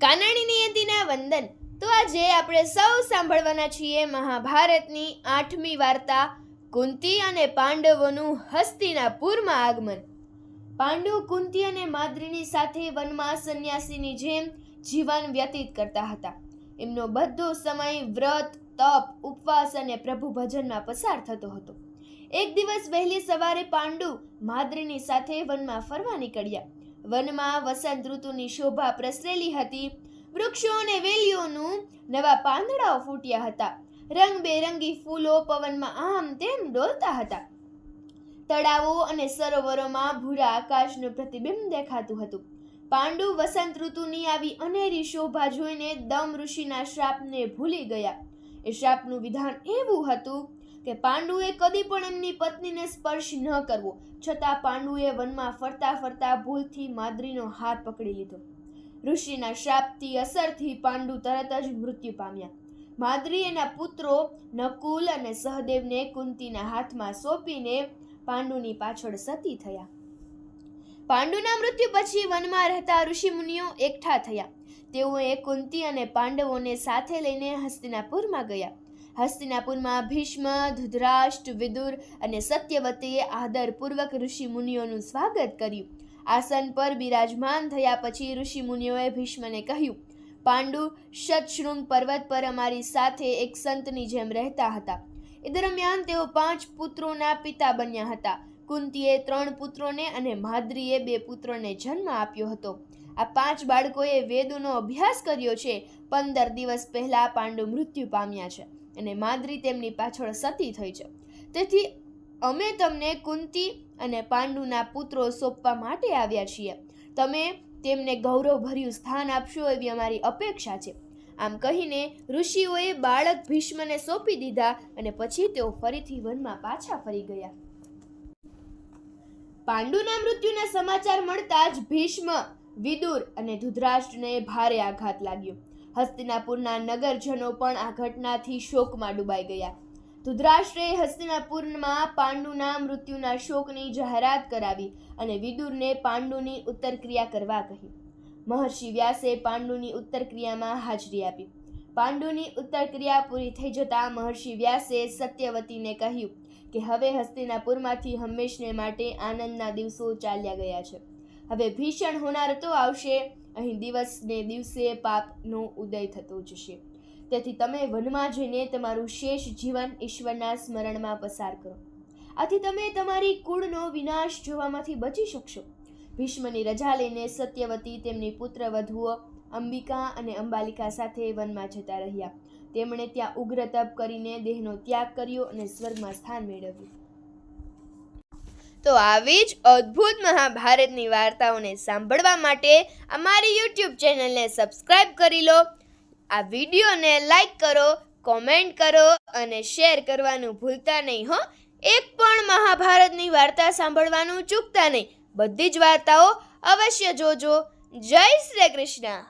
કાનાણી યતિના વંદન. તો આજે આપણે સૌ સાંભળવાના છીએ મહાભારતની આઠમી વાર્તા, કુંતી અને પાંડવોનું હસ્તિનાપુરમાં આગમન. પાંડુ કુંતી અને માદ્રીની સાથે વનમાં સંન્યાસીની જેમ જીવન વ્યતીત કરતા હતા. એમનો બધો સમય વ્રત, તપ, ઉપવાસ અને પ્રભુ ભજનમાં પસાર થતો હતો. એક દિવસ વહેલી સવારે પાંડુ માદ્રીની સાથે વનમાં ફરવા નીકળ્યા. વનમાં વસંત ઋતુની શોભા પ્રસરેલી હતી. વૃક્ષો અને વેલીઓનું નવા પાંદડાઓ ફૂટ્યા હતા. રંગબેરંગી ફૂલો પવનમાં આમ તેમ ડોલતા હતા. તળાવો અને સરોવરોમાં ભૂરા આકાશનું પ્રતિબિંબ દેખાતું હતું. પાંડુ વસંત ઋતુની આવી અનેરી શોભા જોઈને દમ ઋષિના શ્રાપને ભૂલી ગયા. એ શ્રાપનું વિધાન એવું હતું કે પાંડુએ કદી પણ એમની પત્નીને સ્પર્શ ન કરવો. છતાં પાંડુએ વનમાં ફરતા ફરતા ભૂલથી માદ્રીનો હાથ પકડી લીધો. ઋષિના શાપથી અસરથી પાંડુ તરત જ મૃત્યુ પામ્યા. માદ્રી એના પુત્રો નકુલ અને સહદેવને કુંતીના હાથમાં સોંપીને પાંડુની પાછળ સતી થયા. પાંડુના મૃત્યુ પછી વનમાં રહેતા ઋષિમુનિઓ એકઠા થયા. તેઓએ કુંતી અને પાંડવોને સાથે લઈને હસ્તિનાપુરમાં ગયા. હસ્તિનાપુરમાં ભીષ્મ ધૃતરાષ્ટ્ર વિદુર અને સત્યવતીએ આદરપૂર્વક ઋષિ મુનિઓનું સ્વાગત કર્યું. આસન પર બિરાજમાન થયા પછી ઋષિ મુનિઓએ ભીષ્મને કહ્યું, પાંડુ શતશૃંગ પર્વત પર અમારી સાથે એક સંતની જેમ રહેતા હતા. એ દરમિયાન તેઓ પાંચ પુત્રોના પિતા બન્યા હતા. કુંતીએ ત્રણ પુત્રોને અને માદ્રીએ બે પુત્રોને જન્મ આપ્યો હતો. આ પાંચ બાળકોએ વેદોનો અભ્યાસ કર્યો છે. પંદર દિવસ પહેલા પાંડુ મૃત્યુ પામ્યા છે. અને માદ્રી તેમની પાછળ સતી થઈ છે. તેથી અમે તમને કુંતી અને પાંડુના પુત્રો સોંપવા માટે આવ્યા છીએ. તમે તેમને ગૌરવભર્યું સ્થાન આપશો એવી અમારી અપેક્ષા છે. આમ કહીને ઋષિઓએ બાળક ભીષ્મને સોંપી દીધા અને પછી તેઓ ફરીથી વનમાં પાછા ફરી ગયા. પાંડુના મૃત્યુના સમાચાર મળતા જ ભીષ્મ, વિદુર અને ધૃતરાષ્ટ્રને ભારે આઘાત લાગ્યો. હસ્તિનાપુરના નગરજનો પણ આ ઘટનાથી શોકમાં ડૂબાઈ ગયા. ધૃતરાષ્ટ્રે હસ્તિનાપુરમાં પાંડુના મૃત્યુના શોકની જાહેરાત કરાવી અને વિદુરને પાંડુની ઉત્તરક્રિયા કરવા કહી. મહર્ષિ વ્યાસે પાંડુની ઉત્તરક્રિયામાં હાજરી આપી. પાંડુની ઉત્તરક્રિયા પૂરી થઈ જતાં મહર્ષિ વ્યાસે સત્યવતીને કહ્યું કે હવે હસ્તિનાપુરમાંથી હંમેશને માટે આનંદના દિવસો ચાલ્યા ગયા છે. હવે ભીષણ હોનારતો આવશે અહીં દિવસને દિવસે પાપનો ઉદય થતો જશે. તેથી તમે વનમાં જઈને તમારું શેષ જીવન ઈશ્વરના સ્મરણમાં પસાર કરો. આથી તમે તમારી કુળનો વિનાશ જોવામાંથી બચી શકશો. ભીષ્મની રજા લઈને સત્યવતી તેમની પુત્ર વધુઓ અંબિકા અને અંબાલિકા સાથે વનમાં જતા રહ્યા. તેમણે ત્યાં ઉગ્ર તપ કરીને દેહનો ત્યાગ કર્યો અને સ્વર્ગમાં સ્થાન મેળવ્યું. તો આવી જ અદ્ભુત મહાભારતની વાર્તાઓને સાંભળવા માટે અમારી યુટ્યુબ ચેનલને સબસ્ક્રાઇબ કરી લો. આ વિડીયોને લાઈક કરો કોમેન્ટ કરો અને શેર કરવાનું ભૂલતા નહીં હો. એક પણ મહાભારતની વાર્તા સાંભળવાનું ચૂકતા નહીં. બધી જ વાર્તાઓ અવશ્ય જોજો. જય શ્રી કૃષ્ણ.